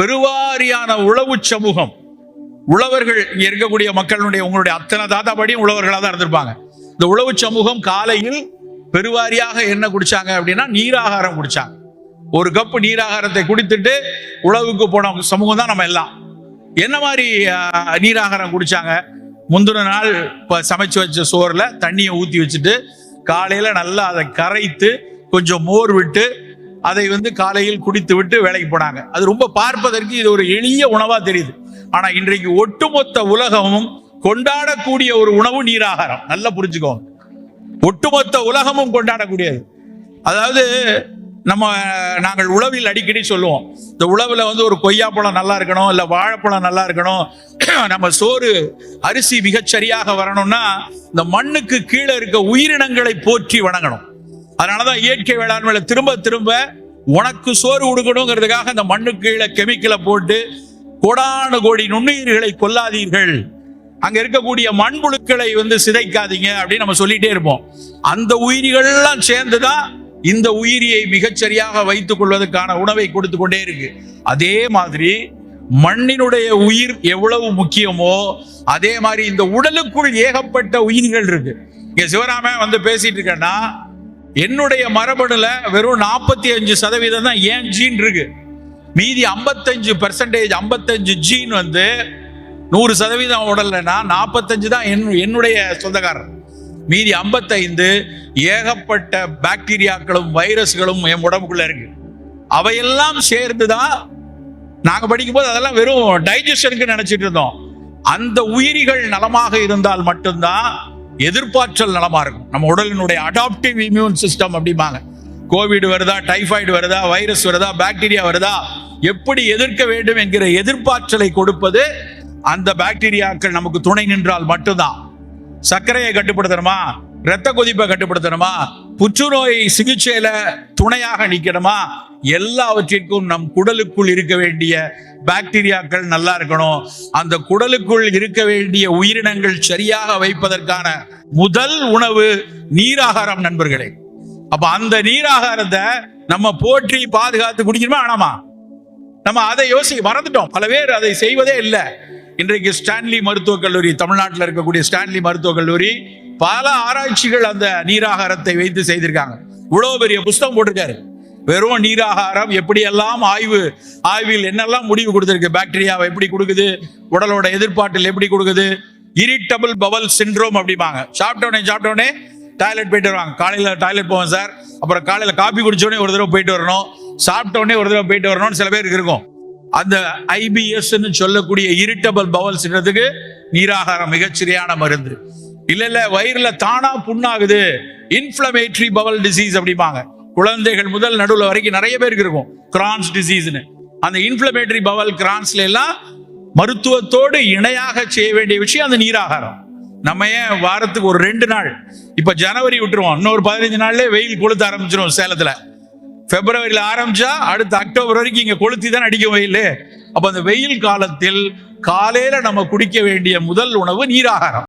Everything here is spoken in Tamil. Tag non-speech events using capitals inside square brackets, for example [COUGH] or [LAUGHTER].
பெருவாரியான உழவு சமூகம். உழவர்கள் இருக்கக்கூடிய மக்களுடைய உங்களுடைய அத்தனை தாத்தாபடியும் உழவர்களாக தான் இருந்திருப்பாங்க. இந்த உழவு சமூகம் காலையில் பெருவாரியாக என்ன குடிச்சாங்க அப்படின்னா நீராகாரம் குடிச்சாங்க. ஒரு கப்பு நீராகாரத்தை குடித்துட்டு உழவுக்கு போன சமூகம் தான் நம்ம எல்லாம். என்ன மாதிரி நீராகாரம் குடிச்சாங்க? முந்தின நாள் இப்போ சமைச்சு வச்ச சோறில் தண்ணியை ஊற்றி வச்சுட்டு காலையில் நல்லா அதை கரைத்து கொஞ்சம் மோர் விட்டு அதை வந்து காலையில் குடித்து விட்டு வேலைக்கு போனாங்க. அது ரொம்ப பார்ப்பதற்கு இது ஒரு எளிய உணவா தெரியுது. ஆனா இன்றைக்கு ஒட்டுமொத்த உலகமும் கொண்டாடக்கூடிய ஒரு உணவு நீராகாரம். நல்லா புரிஞ்சுக்கோங்க ஒட்டுமொத்த உலகமும் கொண்டாடக்கூடியது. அதாவது நம்ம நாங்கள் உழவில் அடிக்கடி சொல்லுவோம். இந்த உழவுல வந்து ஒரு கொய்யாப்பழம் நல்லா இருக்கணும் இல்ல வாழைப்பழம் நல்லா இருக்கணும். [CLEARS THROAT] நம்ம சோறு அரிசி மிகச் சரியாக வரணும்னா இந்த மண்ணுக்கு கீழே இருக்க உயிரினங்களை போற்றி வணங்கணும். அதனாலதான் இயற்கை வேளாண்மையில திரும்ப திரும்ப உனக்கு சோறு கொடுக்கணுங்கிறதுக்காக அந்த மண்ணுக்கு கீழே கெமிக்கலை போட்டு கோடானு கோடி நுண்ணுயிர்களை கொல்லாதீர்கள். அங்க இருக்கக்கூடிய மண்புழுக்களை வந்து சிதைக்காதீங்க அப்படின்னு நம்ம சொல்லிட்டே இருப்போம். அந்த உயிரிகள்லாம் சேர்ந்துதான் இந்த உயிரியை மிகச்சரியாக வைத்துக் கொள்வதற்கான உணவை கொடுத்து கொண்டே இருக்கு. அதே மாதிரி மண்ணினுடைய உயிர் எவ்வளவு முக்கியமோ அதே மாதிரி இந்த உடலுக்குள் ஏகப்பட்ட உயிர்கள் இருக்கு. இங்க சிவராம வந்து பேசிட்டு இருக்கேன்னா என்னுடைய மரபணுல வெறும் நாற்பத்தி அஞ்சு சதவீதம் தான் ஏன் ஜீன் இருக்கு? மீதி 55% பெர்சன்டேஜ் ஐம்பத்தஞ்சு ஜீன் வந்து நூறு சதவீதம் உடல்னா நாற்பத்தஞ்சு தான் என் என்னுடைய சொந்தக்காரர். மீதி 55 ஏகப்பட்ட பாக்டீரியாக்களும் வைரஸ்களும் என் உடம்புக்குள்ள இருக்கு. அவையெல்லாம் சேர்ந்து தான் நாங்கள் படிக்கும்போது அதெல்லாம் வெறும் டைஜஷனுக்கு நினைச்சிட்டு இருந்தோம். அந்த உயிரிகள் நலமாக இருந்தால் மட்டும்தான் எதிர்பார்த்தல் நலமாக இருக்கும். நம்ம உடலினுடைய அடாப்டிவ் இம்யூன் சிஸ்டம் அப்படிம்பாங்க. கோவிட் வருதா டைஃபாய்டு வருதா வைரஸ் வருதா பாக்டீரியா வருதா எப்படி எதிர்க்க வேண்டும் என்கிற எதிர்பார்த்தலை கொடுப்பது அந்த பாக்டீரியாக்கள் நமக்கு துணை நின்றால் மட்டும்தான். சர்க்கரையை கட்டுப்படுத்தணுமா? இரத்த கொதிப்பை கட்டுப்படுத்தணுமா? புற்றுநோய் சிகிச்சையில துணையாக நிற்கணுமா எல்லாவற்றிற்கும் நம் குடலுக்குள் இருக்க வேண்டிய பாக்டீரியாக்கள் நல்லா இருக்கணும். அந்த குடலுக்குள் இருக்க வேண்டிய உயிரினங்கள் சரியாக வைப்பதற்கான முதல் உணவு நீராகாரம் நண்பர்களே. அப்ப அந்த நீராகாரத்தை நம்ம போற்றி பாதுகாத்து குடிக்கணுமா ஆனாமா நம்ம அதை யோசி மறந்துட்டோம். பல பேர் அதை செய்வதே இல்லை. இன்றைக்கு ஸ்டான்லி மருத்துவக் கல்லூரி தமிழ்நாட்டில் இருக்கக்கூடிய ஸ்டான்லி மருத்துவக் கல்லூரி பல ஆராய்ச்சிகள் அந்த நீராகாரத்தை வைத்து செய்திருக்காங்க. இவ்வளவு பெரிய புஸ்தகம் போட்டிருக்காரு. வெறும் நீராகாரம் எப்படியெல்லாம் ஆய்வு ஆய்வில் என்னெல்லாம் முடிவு கொடுத்துருக்கு? பாக்டீரியாவை எப்படி கொடுக்குது? உடலோட எதிர்ப்பாட்டில் எப்படி கொடுக்குது? இரிட்டபிள் பவல் சிண்ட்ரோம் அப்படிம்பாங்க. சாப்பிட்டோடனே சாப்பிட்டோடனே டாய்லெட் போயிட்டு வருவாங்க. காலையில் டாய்லெட் போவேன் சார். அப்புறம் காலையில் காப்பி குடிச்சோடனே ஒரு தடவை போயிட்டு வரணும். சாப்பிட்டோடனே ஒரு தடவை போயிட்டு வரணும்னு சில பேருக்கு இருக்கும். அந்த ஐபிஎஸ்ன்னு சொல்லக்கூடிய இரிட்டபிள் பவல்ஸ்ன்றதுக்கு நீராகாரம் மிகச்சரியான மருந்து. இல்லை இல்லை வயிறில் தானா புண்ணாகுது. இன்ஃப்ளமேட்ரி பவல் டிசீஸ் அப்படிம்பாங்க. குழந்தைகள் முதல் நடுவில் வரைக்கும் நிறைய பேருக்கு இருக்கும். கிரான்ஸ் டிசீஸ்னு அந்த இன்ஃபிளமேட்டரி பவல் கிரான்ஸ்ல எல்லாம் மருத்துவத்தோடு இணையாக செய்ய வேண்டிய விஷயம் அந்த நீராகாரம். நம்ம ஏன் வாரத்துக்கு ஒரு ரெண்டு நாள் இப்போ ஜனவரி விட்டுருவோம். இன்னொரு பதினஞ்சு நாள்ல வெயில் கொளுத்த ஆரம்பிச்சிரும் சேலத்தில். பிப்ரவரியில் ஆரம்பிச்சா அடுத்த அக்டோபர் வரைக்கும் இங்கே கொளுத்தி தான் அடிக்கும் வெயில். அப்போ அந்த வெயில் காலத்தில் காலையில் நம்ம குடிக்க வேண்டிய முதல் உணவு நீராகாரம்.